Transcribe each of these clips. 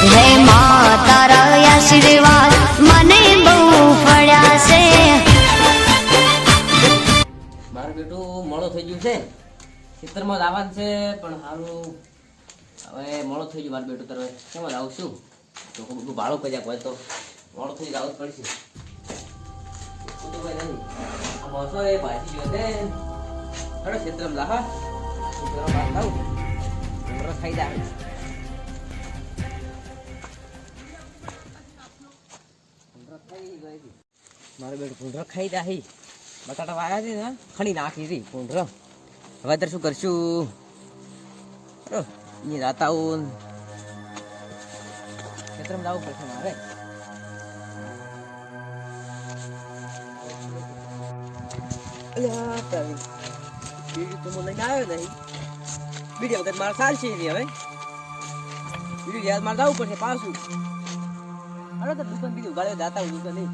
હે થઈ ગયું છે. ખેતરમાં લાવવાનું છે, પણ સારું હવે મોડો થઈ ગયું મારું બેટું તરવે કેમ આવું છું? બધું ભાડો કર્યા હોય તો થઈ જ પડશે. મોસો એ ભાજી ગયો છે. હેડો ખેતરમાં ખેતરમાં લાવું ભૂંગળા ખાઈ જાય મારું બેટ ભૂંગળા ખાઈ દે બટાટા વાયા છે ને, ખણી નાખી હતી પૂંઢરો હવે અત્યારે શું કરશું? અહીંયા જાતા આવું. ખેતરમાં જવું પડશે મારે. બીડી તો આવ્યો નહીં. હવે. બીડી યાદ મારે જવું પડશે પાછું. અરે તો દુકાન બીજું ગાળ્યો જાતા હું દુકાન નહીં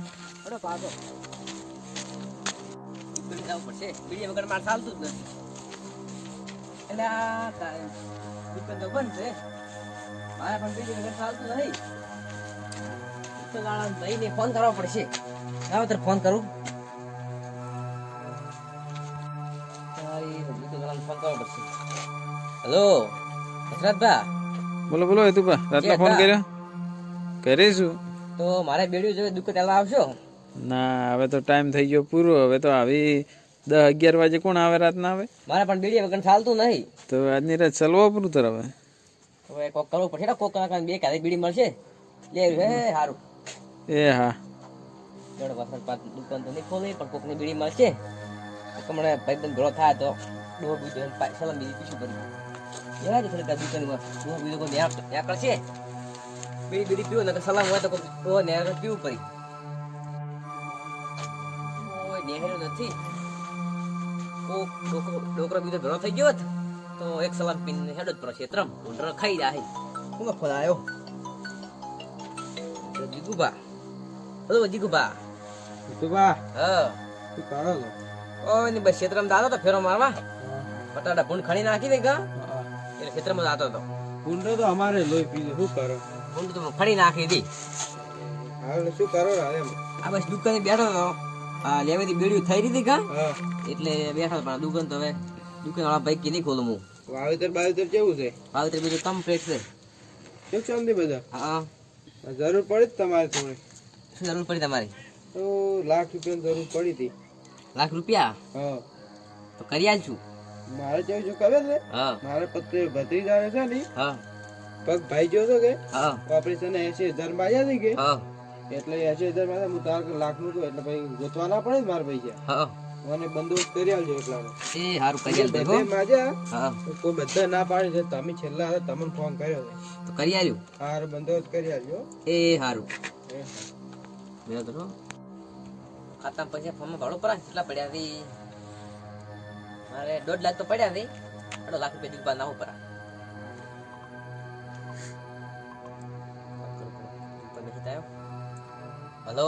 અરે પાછો બીડી લાવવું પડશે બીડી વગર મારે ચાલતું જ નથી એટલે આ તારે દુકાન તો બંધ છે મારે પણ બીડી વગર ચાલતું નહીં તો ગાળા ભાઈને ફોન કરવો પડશે લાવો તારે ફોન કરું તારી બીજો ગાળાને ફોન કરવો પડશે હેલો હસરતભા બોલો બોલો હેતુભા રાતના ફોન હતા? કર્યો કરીશું તો મારે બેડ્યું જોઈએ દુકાન પહેલા આવશો? ના હવે તો ટાઈમ થઈ ગયો પૂરો. હવે તો આવી દસ અગિયાર વાગે કોણ આવે રાતના આવે? મારે પણ બેડી વગર ચાલતું નહીં. તો આજની રાત ચલવા પૂરું તર હવે. હવે કોક કરવું પડશે ને કોક કલાક બે કાલે બીડી મળશે. લે હે સારું એ હા. દોઢ વખત પાછ દુકાન તો નહીં ખોલી પણ કોકની બીડી મળશે. તો મને ભાઈબંધ ભેળો થાય તો ડોહ બીજો સલામ બીજી પીછું કરી એવા જ થોડીક દુકાનમાં ડોહ બીજો કોઈ ન્યા કરશે? બીડી બીડી પીવો નકર સલામ હોય તો ડોહ ન્યા પીવું પડી ઓય નેહર્યો નથી કોક ડોકરો ડોકરો બીજો ઘણો થઈ ગયો તો એક સલામ પીને હેડો જ પડો ક્ષેત્રમ ઊંડરો ખાઈ જાય હું ખોલાયો જીગુબા હલો જીગુબા જીગુબા હા શું કરો છો ઓયની બસ ક્ષેત્રમાં દાદો તો ફેરો મારવા બટાટા ભૂંડ ખણી નાખી દે ગા એટલે ક્ષેત્રમાં દાતો હતો ભૂંડો તો અમારે લોહી પીધું શું કરો ભૂંડ તો ખણી નાખી દી હાલ શું કરો હવે આ બસ દુકાને બેઠો તો આ લેવેથી બેડ્યું થઈ રહી હતી કા એટલે બેઠો પણ દુકાન તો હવે દુકાન વાળા ભાઈ કે નહીં ખોલું હું. વાવેતર બાવેતર કેવું છે? વાવેતર બીજું બીજું કમ્પ્લીટ છે કેમ શાંતિ બધા? હા. જરૂર પડી તમારે થોડી શું જરૂર પડી તમારી? તો લાખ રૂપિયાની જરૂર પડી હતી. લાખ રૂપિયા? હા. તો કરી આલશું મારે કેવું જો ખબર છે. હા. મારે પત્રે ભત્રીજાને છે ને હા. પગ ભાઈ જો છો કે? હા. ઓપરેશન એસી હજારમાં આવ્યા કે? હા. એટલે એસી હજારમાં હું તાર લાખનું એટલે ભાઈ ગોતવા ના પડે માર ભાઈ હા. મને બંદોબસ્ત કરી આલજો એટલાનો એ સારું કરી આલ બધે માજા. હા. કોઈ બધા ના પાડે છે તમે છેલ્લા હતા તમને ફોન કર્યો તો કરી આલ્યું? હાર બંદોબસ્ત કરી આલજો. એ સારું મેં તો ખાતા પૈસા ફોર્મમાં ભાડો પરા કેટલા પડ્યા વી મારે દોઢ લાખ તો પડ્યા વી અઢો લાખ રૂપિયા દીધા ના પરા હલો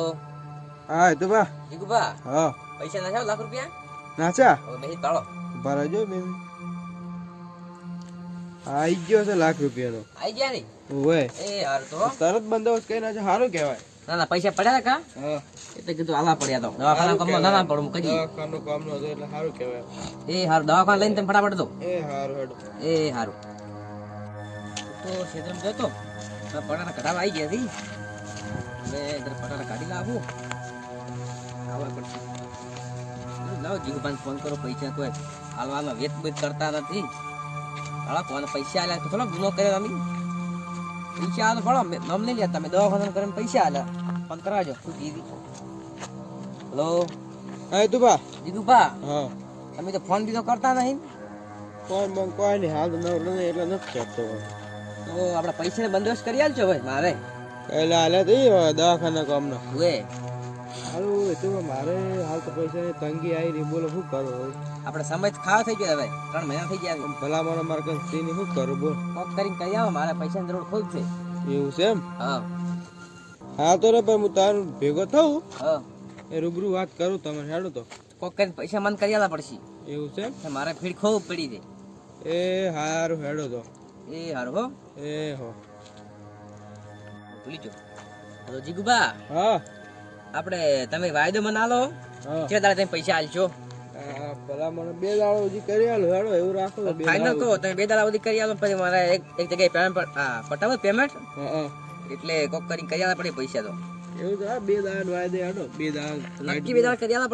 હા તો બા જીગુબા હા પૈસા નાખ્યા લાખ રૂપિયા નાચા હવે બેસી તાળો ભરાજો બે આઈ ગયો છે લાખ રૂપિયાનો આઈ ગયા ને ઓવે એ હાર તો તરત બંદોબસ્ત કરી નાખે સારું કહેવાય ના ના પૈસા પડ્યા કા હા એટલે કીધું આલા પડ્યા તો દવાખાના કામ ના ના પડું હું દવાખાનું કામ નો હતું એટલે સારું કહેવાય એ હારું દવાખાના લઈને તમે ફટાફટ દો એ સારું હેડો એ હારું તો ક્ષેત્રમાં જતો પટાટા કઢાવા આવી ગયા હતી હવે જરા પટાટા કાઢી લાવું આવવા પડશે. લાવો જીગુભાઈ ફોન કરો પૈસા કોઈ હાલવામાં વેત બેત કરતા નથી. હાલો કોને પૈસા આલ્યા તો થોડો ગુનો કર્યો તમે. પૈસા આલો ફળો નામ નહીં લ્યા તમે દવાખાના કરીને પૈસા આલ્યા. ફોન કરાવજો. હલો? હા બા જીગુભા હા. તમે તો ફોન બીજો કરતા નહીં? કોઈ મન કોઈ નહીં હાલ નવરો નહીં એટલે નથી કરતો. તો આપણા પૈસાને બંદોબસ્ત કરી આલજો ભાઈ મારે. એટલે હાલે તો દવાખાના કામ નો હુએ હારું એ તો મારે હાલ તો પૈસા તંગી આવી રહી બોલો શું કરો આપણે સમય ખાવા થઈ ગયા હવે ત્રણ મહિના થઈ ગયા ભલા મારે કઈ શું કરું બોલ. કોક કરીને કરી આવો મારે પૈસાની જરૂર ખૂબ છે. એવું છે એમ? હા. હા તો રે ભાઈ હું તારું ભેગો થઉં. હા. એ રૂબરૂ વાત કરું તમે હેડો તો. કોક કરીને પૈસા મન કરી આલા પડશે. એવું છે મારે ભીડ ખૂબ પડી છે. એ હારું હેડો તો. એ હારું હો. એ હો. ભૂલી ગયો. તો જીગુબા. હા. આપણે તમે વાયદો મનાલો? હા. કે તારે તમે પૈસા આલજો ભલા મને બે દાડો કરી આલો હેડો એવું રાખો. કહો તમે બે દાડા સુધી કરી આલો પછી મારે એક એક જગ્યાએ પેમેન્ટ પટાવો પેમેન્ટ. એટલે કોક કરીને કરી આલા પડે પૈસા તો. એવું તો આ બે દાડા વાયદે હેડો બે દાડા નક્કી બે દાડા કરી આલા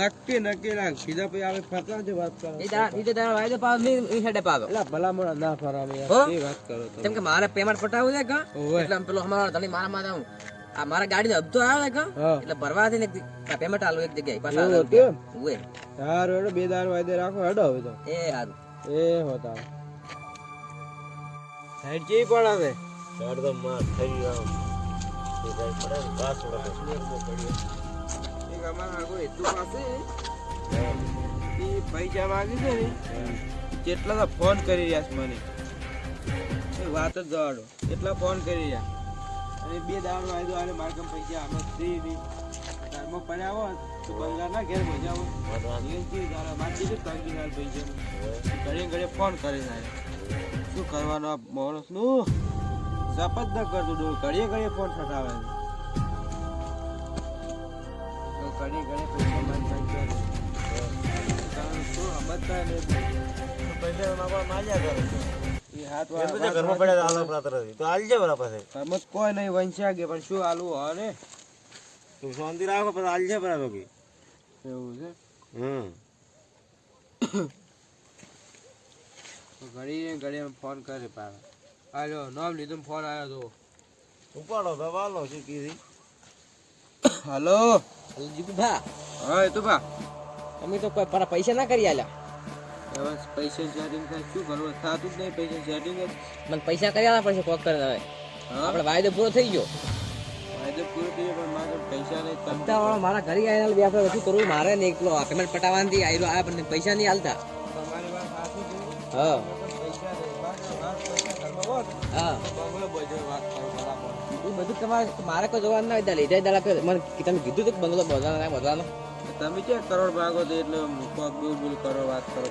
નક્કી નક્કી રાખ સીધા પછી આપણે ફરતા જ વાત કરો. એ દાડા બીજે દાડા વાયદો પાવ નહીં એ હેડે પાવ. એટલે ભલા મને ના ફરાવે એ વાત કરો તમે. કેમ કે મારે પેમેન્ટ પટાવું છે કા? એટલે પેલો અમારો ધણી મારા માં આવું. આ મારા ગાડીનો હપ્તો આવ્યો છે કા? એટલે ભરવાથી ને પેમેન્ટ આલું એક જગ્યાએ પાછા આલું. હેડો બે દાડા વાયદે રાખો હેડો હવે તો. એ હારું. એ હોતા સાઈડ કેવી પણ આવે એક તો માર થઈ એ પૈસા માંગે છે ને કેટલા ફોન કરી રહ્યા મને વાત જ જવાડો કેટલા ફોન કરી રહ્યા અને બે દાડો આવી દો મારે કમ પૈસા આમાં ફ્રી નહીં ઘરમાં પડ્યા હોત તો ના મજા આવો ના પૈસા ઘડીએ ઘડીએ ફોન કરે સાહેબ શું કરવાનો આ માણસ નું જપત ન કરતું ડોળ ઘડીએ ઘડીએ ફોન ઠઠાવે છે. તો ઘડીએ ઘડીએ પૈસા પાસે શું સમજતા નહીં. એ હાથ વાળા- વાત વાળા- સમજ કોઈ નહીં વંચ્યા ગયા પણ શું આલુ હો ને એવું છે? હમ. ઘડી ને ઘડી ફોન કરે પાછા. હાલો નામ લીધું ફોન આવ્યો તો. Hello hello? જીતુભા. હા એ તો બા તમે તો કોઈ મારા પૈસા ના કરી આલ્યા. હવે પૈસા સેટિંગ થાય શું કરવું? થતું જ નહીં પૈસા જ મને પૈસા કરી આલવા પડશે કોક કરીને હવે. હા? આપણે વાયદો પૂરો થઈ ગયો. વાયદો પૂરો થઈ ગયો પણ મારે પૈસા નહીં તમે હપ્તા વાળો મારા ઘરે આવીને બે આપણે શું કરવું મારે ને એકલો. પેમેન્ટ પટાવવાની આવેલો આ પણ પૈસા નહીં આલતા. તમારી વાત સાચી છે. હા. હા. એ બધું તમારે મારે કોઈ જોવાનું ના હોય લીધા દાડા મને તમે કીધું હતું કે બંગલો બધવાનો ના બધાનો તમે ક્યાં કરોડ ભાગો તો એટલે કોક બોલ બોલ કરો વાત કરો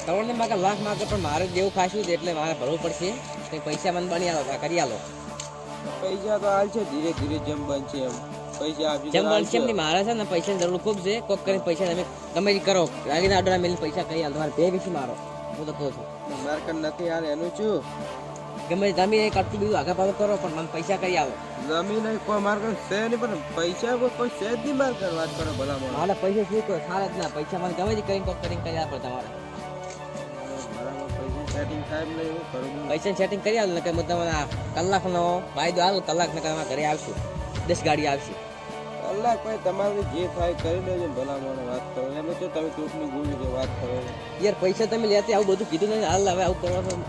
કરોડ ને માગે લાખ માગે પણ મારે જેવું ખાશું છે એટલે મારે ભરવું પડશે. કંઈ પૈસા મને બની આલો કરી આલો. પૈસા તો હાલ છે ધીરે ધીરે જેમ બનશે એમ. પૈસા આપી જેમ બનશે એમની મારે છે ને પૈસાની જરૂર ખૂબ છે. કોક કરીને પૈસા તમે તમે કરો આગળ ઓર્ડર મેલી પૈસા કરી આલો. તમારે બે વિશે મારો. હું તો કહું છું. માર્કર નથી હાલ એનું શું? ગમે જમીન એક આટલું બધું આગળ પાછળ કરો પણ મને પૈસા કઈ આવો. જમીન કોઈ માર્કર છે નહીં પણ પૈસા કોઈ કોઈ છે જ નહીં માર્કર વાત કરો ભલા. મારે પૈસા શું કરો સારા જ ના પૈસા મને ગમે તે કરીને કરીને કરી આપો તમારે. પૈસા સેટિંગ કરું કરી આલો કે હું તમને કલાકનો ફાયદો આલો કલાક ને તમારા ઘરે આવશું. દસ ગાડી આવશે. કલાક ભાઈ તમારે જે થાય કરી લેજો ને વાત કરો. એમ તો તમે ચૂંટણી ગુણ વાત કરો. યાર પૈસા તમે લેતી આવું બધું કીધું નહીં હાલ હવે આવું કરવાનું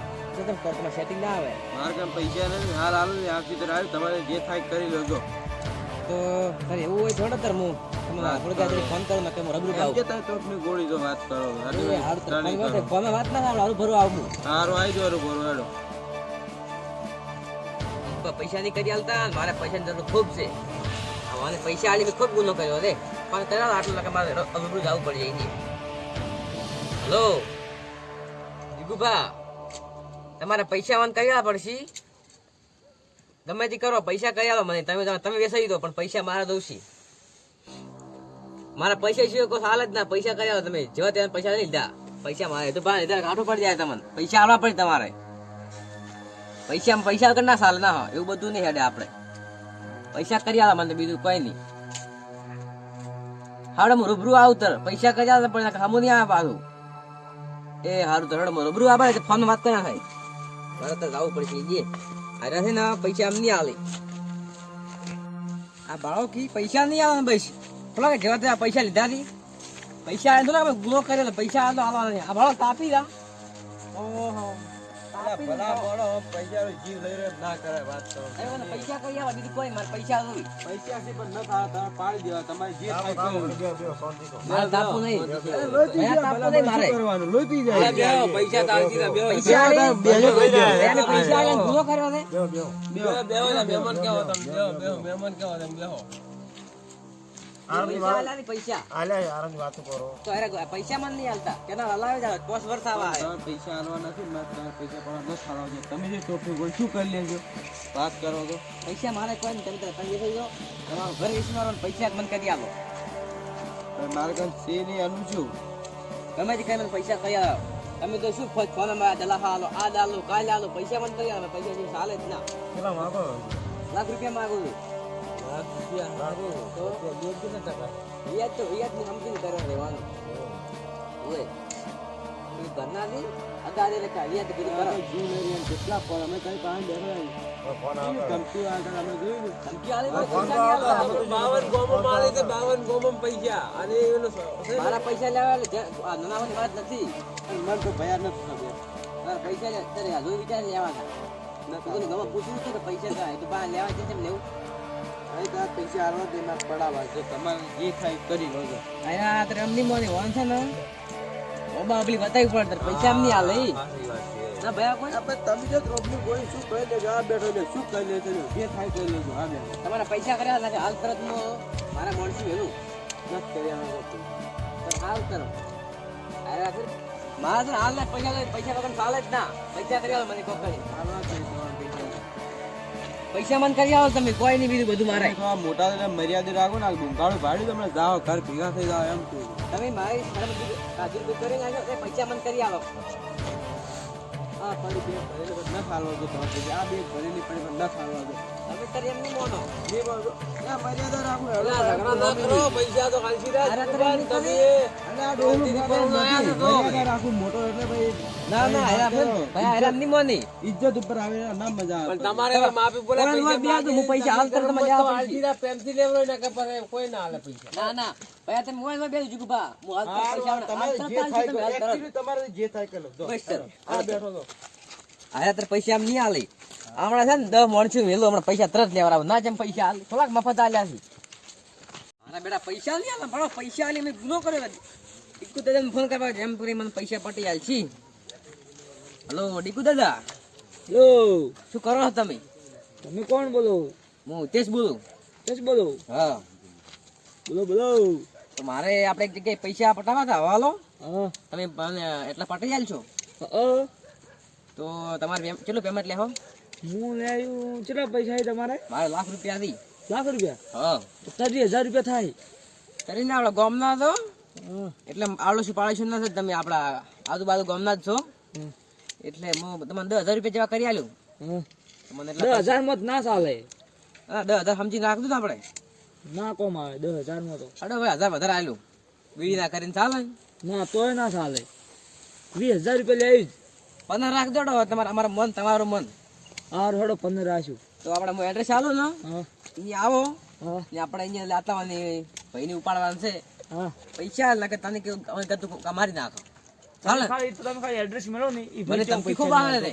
તો કોર્ટમાં સેટિંગ ના આવે. મારે કામ પૈસા નહીં હાલ હાલ આવતી તો આવ્યું તમારે જે થાય કરી લેજો. તો અરે એવું હોય થોડા તર હું તમે ગાડી ફોન કરો ને કે હું પાઉં કે તમે ચોટની ગોળી જો વાત કરો. અરે હાલ તો ફોન કરો. વાત ના થાય હારું ભરો આવું સારું આવી જાવ ભરો હેડો પૈસા ની કરી આલતા મારે પૈસા ની જરૂર ખૂબ છે. મને પૈસા આલી ખૂબ ગુનો કર્યો રે પણ કર્યા આટલું લાગે મારે રબરું જવું પડી જાય હેલો. જીગુભા તમારે પૈસા મને કર્યા પડશે. ગમે તે કરો, પૈસા કરી આવો મને. તમે તમે વેસાઈ દો, પણ પૈસા મારા દઉં મારા પૈસા સિવાય કોઈ હાલ જ ના. પૈસા કરી આવો તમે. જેવા ત્યાં પૈસા નહીં લીધા. પૈસા મારે તો ભાઈ કાઠું પડી જાય તમને. પૈસા આવવા પડે તમારે. પૈસા પૈસા વગર ના સાલ ના હોય. એવું બધું નહીં હેડે આપણે. પૈસા કરી આલો મને બીજું કોઈ નહીં. હાડ હું રૂબરૂ આવતર પૈસા કરી આલો, પણ હમું નહીં આવે પાછું. એ હારું તો હેડો રૂબરૂ આવે ફોન વાત કર્યા થાય મારે જ જવું પડશે. જે અરે છે પૈસા આમ નહીં આલે. આ બાળો કી પૈસા નહીં આવે બસ. પેલા કે જેવા ત્યાં પૈસા લીધા હતી પૈસા આવ્યો ને ગુનો કરેલો પૈસા આવ્યો આવવાના આ બાળો તાપી રહ્યા ઓહો. તાપી ભલા દીધો. પૈસાનો જીવ લઈ રહ્યો ના કરે વાત કરો પૈસા કઈ આવે બીજું કોઈ મારે પૈસા જોઈ પૈસા છે પણ ન થાય તમે પાડી દેવા તમારે જે થાય કરો નહીં લોહી નહીં મારે કરવાનું લોહી પી જાય પૈસા તાળી દીધા પૈસા બેહો, બેહો. એને પૈસા ને ગુનો કર્યો છે પૈસા આલ્યા ની પૈસા. આલ્યા આરામની વાતો કરો. તો અરે પૈસા મને નહીં આલતા કેના હલાવે જાવ પોસ વર્ષ આવા પૈસા આલવા નથી મારે પૈસા પણ દસ હાલવા છે. તમે જે ટોપી બોલ શું કરી લેજો? વાત કરો તો. પૈસા મારે કોઈ નહીં તમે તમે થઈ ગયો તમારો ઘર પૈસા મને કરી આલો. મારે કાંઈ છે નહીં આનું છું તમે જ કઈ મને પૈસા કઈ આવ્યો તમે તો શું ફોન ફોનમાં દલા હાલો આ દાલો કાલે આલો પૈસા મને કરી આલો પૈસા જે ચાલે જ ના. કેટલા માગો? લાખ રૂપિયા માંગુ છું. બાવન ગોમો મારે પૈસા અને એનો મારા પૈસા લેવા વાત નથી મન તો ભયા નથી. મારા પૈસા લે ત્યારે હજુ વિચાર લેવાના તું તને ગમે પૂછ્યું કે પૈસા કાંઈ તો બા લેવા છે તેમ લેવું? પૈસા હારવા દે પડાવા છે. તમારે જે થાય કરી લો અહીંયા તારે એમની મોની વાન છે ને. ઓબા બતાવી પડે પૈસા એમની હાલે ઈ. ના ભાઈ કોઈ આપણે તમે જો કોઈ શું કહી લેજો? આ બેઠો લે શું કહી લેજો? જે થાય કરી લેજો હા બેન. તમારા પૈસા કર્યા નથી હાલ તરત મારા મોણસી વેલું? નથી કર્યા તો હાલ કરો. અરે આ મારા હાલ પૈસા પૈસા વગર ચાલે જ ના. પૈસા કરી આવો મને કોક પૈસા મન કરી આવો તમે કોઈ નહીં બીજું બધું મારે. મોટા તમે મર્યાદા રાખો ને આ બુંગાળું ભાડ્યું તમને જાઓ ઘર ભેગા થઈ જાઓ એમ તમે મારી કાજુ કરીને આવ્યો પૈસા મન કરી આવો. આ પડી બે ભરેલી પણ ન ખાલવા દો તમારે આ બે ભરેલી પડી પણ ન ખાલવા દો. તમે કરી એમ નહીં મોનો. બે બોલો ના મર્યાદા રાખો ઝઘડા ના કરો, પૈસા તો ખાલી સીધા તમે આવે આવે પૈસા હાલ તરત તમે લેવા પેન્સિલ લેવરો ને કે કોઈ ના આલે પૈસા ના ના ભાઈ તમે મોબાઈલમાં બેસી જુગુ બા હું હાલ પૈસા તમારે જે થાય તમે હાલ તરત. actually તમારે જે થાય કરી લો. બસ સર. આ બેઠો તો હારે તારે પૈસા આમ નહીં આલે હમણાં છે ને દસ માણસો વેલું હમણાં પૈસા તરત લેવા આવું ના જેમ પૈસા હાલ થોડાક મફત આલ્યા છે બેટા પૈસા નહીં ભણો પૈસા આલી મેં ગુનો કર્યો ડીકુ દાદાને ફોન કરવા જેમ કરી મને પૈસા પટી આલ છી. હલો ડીકુ દાદા. હલો. શું કરો છો તમે? તમે કોણ બોલો? હું ઉતેશ બોલું. ઉતેશ બોલો. હા. બોલો બોલો. તો મારે આપણે એક જગ્યાએ પૈસા પટાવા હતા. હવાલો તમે મને એટલા પટી આલશો છો? તો તમારે કેટલું પેમેન્ટ લેહો? હું લે કેટલા પૈસા તમારે? મારે લાખ રૂપિયા હતી લાખ રૂપિયા? હા. તારી હજાર રૂપિયા થાય. તરીને આપણા ગામના ના હા એટલે આડોશી પાડોશી ના છો તમે આપણા આજુબાજુ ગામના જ છો. એટલે હું તમને દસ હજાર રૂપિયા જેવા કરી આલ્યું મને દસ હજારમાં ના ચાલે. હા, દસ હજાર સમજી નાખજો ને આપણે. ના કોમ આવે દસ હજારમાં તો. અરે ભાઈ હજાર વધારે આલ્યું બીડી ના કરીને ચાલે. ના તોય ના ચાલે. વીસ હજાર રૂપિયા લઈ જ પંદર રાખ દો તમારા અમારા મન તમારું મન. હા હડો પંદર રાખ્યું તો આપણે હું એડ્રેસ આલું ને? અહીંયા આવો. આપણે અહીંયા લાતાવાની ભાઈને ઉપાડવાનું છે. પૈસા લાગે તને કેવું અમે કીધું કે મારી નાખો. ચાલે. ખાલી તો તમે ખાલી એડ્રેસ મેળો ને ઈ મને ખૂબ આવે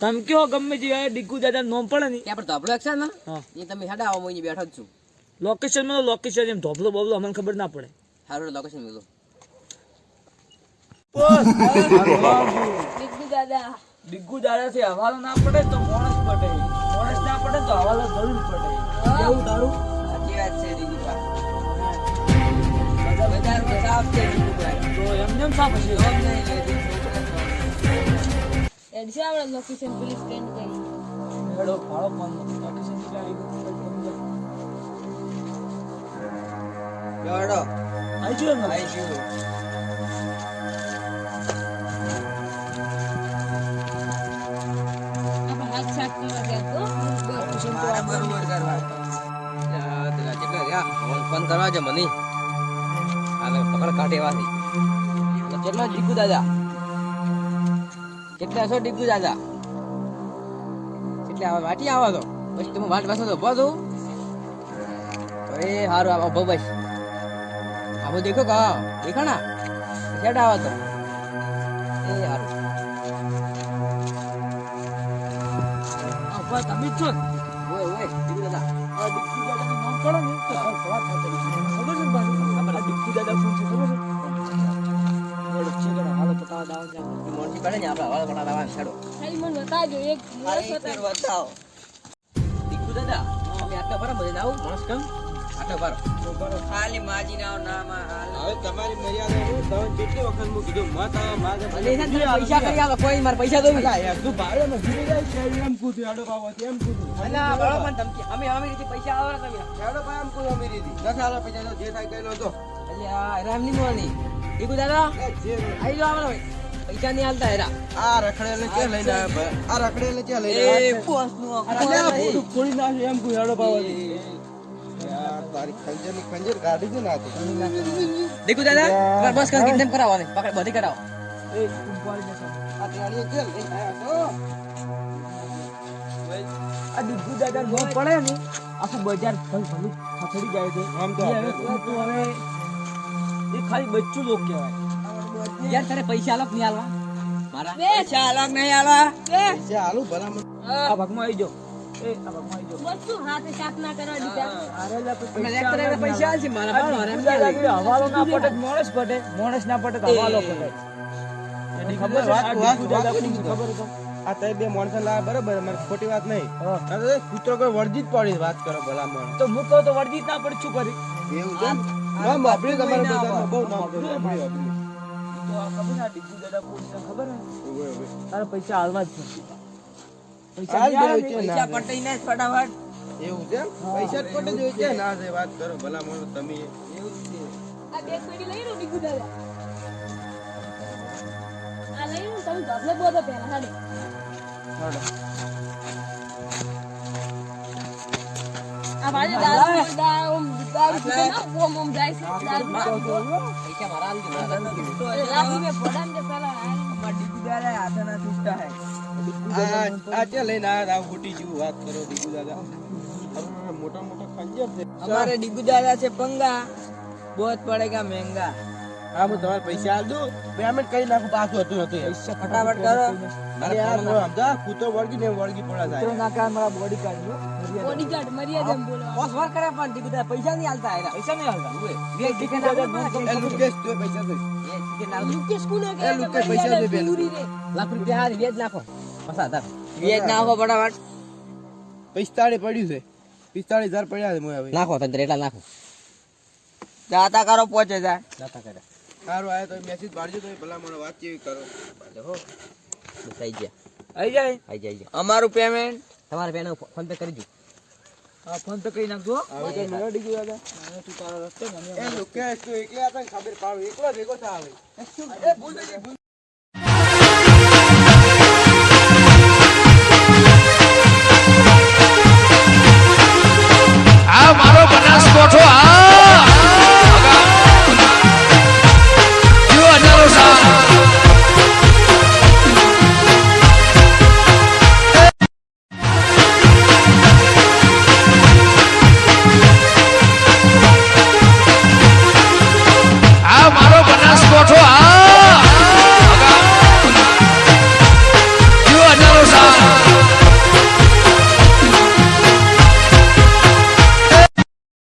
તમે કયો ગમે તે હોય, ડીકુ દાદા નોમ પડે ને. કે આપણે ધોપલો એક છે ને? એ તમે હેડા આવો હું બેઠો જ છું. લોકેશન મેળો લોકેશન એમ ધોબલો બોબલો અમને ખબર ના પડે. સારું લોકેશન મિલો ડીકુ દાદા. થી હવાલો ના પડે તો મોણસ પડે. મોણસ ના પડે તો હવાલો જરૂર પડે. એવું તારું? સાચી વાત છે દીદીપા સાફ હશે જોબ નહીં લેતી હેડો ફાળો ફોન લોકેશન કેટલા આવી આઈ ફોન કરવા છે મને આગળ પકડ કાઢે તો કેટલા ડીકુ દાદા? કેટલા છો ડીકુ દાદા? કેટલા આવા વાટી આવો તો. પછી તમે વાટ વાસો તો ઊભો તો અરે હારું, આવો, ઊભો બસ. આવો દેખો કા દેખો ના. છેડા આવો તો. એ હારું. તમે છો ઓય ઓય, ડીકુ દાદા. આ દાદા નામ કરો ને? તો ખબર ખબર પૈસા દો અમે અમે રીતે હતી જે થાય કઈ લો મોની. દીકુ દાદા જાવ પૈસા નહીં હાલતા હેરા. આ રખડેલે કે આવ્યા આ રખડેલે કે એ પોસનું ખોલી નાખ્યું એમ કૂદું હેડો બાબા યાર તારી ખંજરની ખંજર કાઢી છે નાખી. દીકુ દાદા બસ કરાવો ને પકડ બધી કરાવો. એ આ ત્યાંની કે લઈને આવ્યા તો આ ડીગુ દાદા નો પડે ને આખું બજાર ભલું ખસડી જાય છે. આમ તો હવે ખાલી બચ્ચું લોક કહેવાય યાર તારે પૈસા આલો નહીં આલવા? મારા પૈસા આલો નહીં આલવા? પૈસા આલું ભલામણ. આ ભાગમાં આવી જાઓ. એ આ ભાગમાં આવી જાઓ. વસ્તુ હાથે સાફ ના કરવા દીધા. અરે લા, પૈસા પૈસા આલશે મારા આ પણ ડીગુ મારા દાદા કીધું, હવાલો ના પટે. તો પટે માણસ ના પટે હવાલો પટે. ખબર છે વાત- આ વાત- ડીગુ દાદા વાત કોણ છે? કરી ખબર આ તઈ બે માણસો લાવ્યા બરોબર અમારે ખોટી વાત નહીં. હા. કૂતરો કોઈ વર્જિત પડી વાત કરો ભલામણ. તો હું કહું તો વર્જિત ના પડી શું કરી? એવું છે એમ? નામ વાપર્યું તમારે બજારમાં બહુ નામ વાપર્યું, વાપર્યું. તો આ ખબર ને આ ડીગુ દાદા કોણ છે ખબર ને ઊભો, ઊભો. તારે પૈસા હાલવા જ છે. પૈસા પટાઈ ને ફટાફટ. એવું છે એમ? પૈસા જ જોઈએ છે ના. છે વાત કરો ભલામણ તમે આ બે પેટી લઈ લો ડીગુ દાદા. આ લઈ લો તમે પહેલા હાડે. આ દાદા દાદા હવે મોટા મોટા ખંજર છે અમારે ડીગુ દાદા છે પંગા બહુ પડેગા મહેંગા હા હું તમારે પૈસા આલ દઉં પેમેન્ટ કરી નાખું પાછું હતું હતું ફટાફટ કરો. અરે યાર નો સમજા કૂતો વળગી ને વળગી પડ્યા જાય ના કા મારા બોડી કાર્ડ બોડી કાર્ડ મર્યાદા બોલો બોસ વાર કરે પણ દીકરા પૈસા નહીં આલતા આયા પૈસા નહીં આલતા બે દીકરા ના લુકેશ તો પૈસા દે એ કે ના લુકેશ કોને કે લુકેશ પૈસા દે બે લાખ રૂપિયા હારી વેજ નાખો. પસા દા વેજ નાખો ફટાફટ. પિસ્તાળીસ પડ્યું છે. પિસ્તાળીસ હજાર પડ્યા છે મોય નાખો તંત્ર એટલા નાખો. જાતા કરો પહોંચે જાય દાતા કરે સારું આયો તો મેસેજ પાડજો તો ભલામણ વાત કેવી કરો. હો. બસ આઈ ગયા. આવી જાય? આઈ જાય અમારું પેમેન્ટ તમારે પેન ફોન પે કરી દઉં હા ફોન તો કઈ નાખજો હવે તો મેળો ડીગી દાદા. અને તું તારા રસ્તે? મને એ લુકેશ તું એકલા હતા ખબર પાડો. એકલો ભેગો થા ભૂલ થઈ ભૂલ